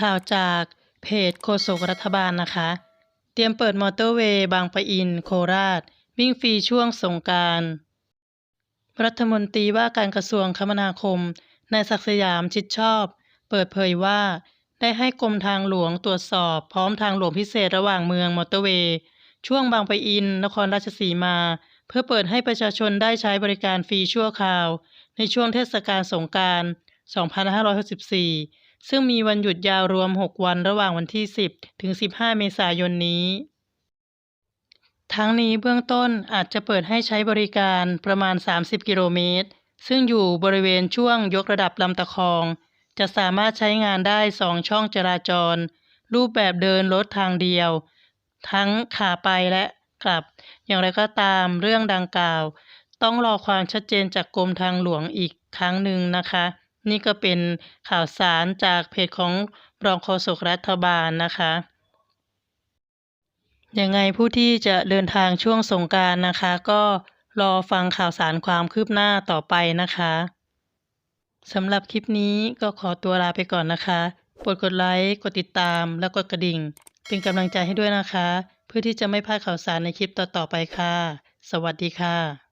ข่าวจากเพจโฆษกรัฐบาลนะคะ เตรียมเปิดมอเตอร์เวย์บางปะอิน โคราช วิ่งฟรีช่วงสงกานต์รัฐมนตรีว่าการกระทรวงคมนาคมนายศักสยามชิดชอบ เปิดเผยว่า ได้ให้กรมทางหลวงตรวจสอบพร้อมทางหลวงพิเศษระหว่างเมืองมอเตอร์เวย์ช่วงบางปะอิน นครราชสีมา เพื่อเปิดให้ประชาชนได้ใช้บริการฟรีชั่วคราว ในช่วงเทศกาลสงกรานต์ 2564 ซึ่งมีวันหยุดยาวรวม 6 วันระหว่างวันที่ 10 ถึง 15 เมษายนนี้ ทั้งนี้เบื้องต้นอาจจะเปิดให้ใช้บริการประมาณ 30 กิโลเมตร ซึ่งอยู่บริเวณช่วงยกระดับลำตะคอง จะสามารถใช้งานได้ 2 ช่องจราจร รูปแบบเดินรถทางเดียว ทั้งขาไปและกลับ อย่างไรก็ตามเรื่องดังกล่าว ต้องรอความชัดเจนจากกรมทางหลวงอีกครั้งหนึ่งนะคะ นี่ก็เป็นข่าวสารจากเพจของรองโฆษกรัฐบาลนะคะ ยังไงผู้ที่จะเดินทางช่วงสงกานต์นะคะ ก็รอฟังข่าวสารความคืบหน้าต่อไปนะคะสำหรับคลิปนี้ก็ขอตัวลาไปก่อนนะคะโปรดกดไลค์ กดติดตาม และกดกระดิ่ง เป็นกำลังใจให้ด้วยนะคะ เพื่อที่จะไม่พลาดข่าวสารในคลิปต่อๆไปค่ะ สวัสดีค่ะ